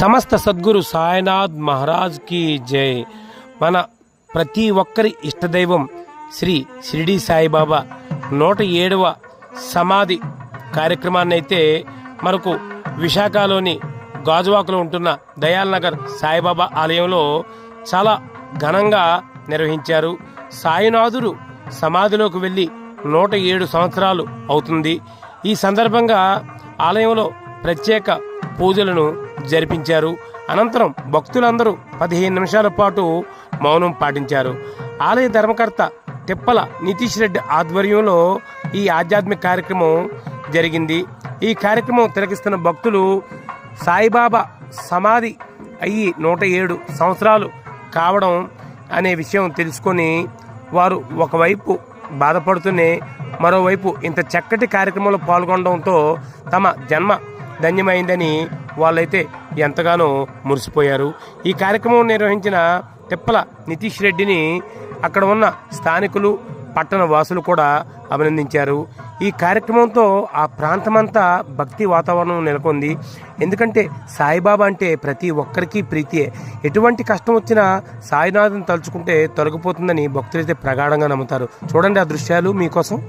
సమస్త సద్గురు సాయినాథ్ మహారాజ్కి జై. మన ప్రతి ఒక్కరి ఇష్టదైవం శ్రీ షిరిడి సాయిబాబా. నూట ఏడవ సమాధి కార్యక్రమాన్ని అయితే మనకు విశాఖలోని గాజువాకలో ఉంటున్న దయాల్ నగర్ సాయిబాబా ఆలయంలో చాలా ఘనంగా నిర్వహించారు. సాయినాథుడు సమాధిలోకి వెళ్ళి నూట ఏడు సంవత్సరాలు అవుతుంది. ఈ సందర్భంగా ఆలయంలో ప్రత్యేక పూజలను జరిపించారు. అనంతరం భక్తులందరూ పదిహేను నిమిషాల పాటు మౌనం పాటించారు. ఆలయ ధర్మకర్త తిప్పల నితీష్ రెడ్డి ఆధ్వర్యంలో ఈ ఆధ్యాత్మిక కార్యక్రమం జరిగింది. ఈ కార్యక్రమం తిలకిస్తున్న భక్తులు సాయిబాబా సమాధి అయ్యి నూట ఏడు సంవత్సరాలు కావడం అనే విషయం తెలుసుకొని వారు ఒకవైపు బాధపడుతూనే మరోవైపు ఇంత చక్కటి కార్యక్రమంలో పాల్గొనడంతో తమ జన్మ ధన్యమైందని వాళ్ళైతే ఎంతగానో మురిసిపోయారు. ఈ కార్యక్రమం నిర్వహించిన తిప్పల నితీష్ రెడ్డిని అక్కడ ఉన్న స్థానికులు పట్టణ వాసులు కూడా అభినందించారు. ఈ కార్యక్రమంతో ఆ ప్రాంతమంతా భక్తి వాతావరణం నెలకొంది. ఎందుకంటే సాయిబాబా అంటే ప్రతి ఒక్కరికి ప్రీతియే. ఎటువంటి కష్టం వచ్చినా సాయినాథం తలుచుకుంటే తొలగిపోతుందని భక్తులైతే ప్రగాఢంగా నమ్ముతారు. చూడండి ఆ దృశ్యాలు మీకోసం.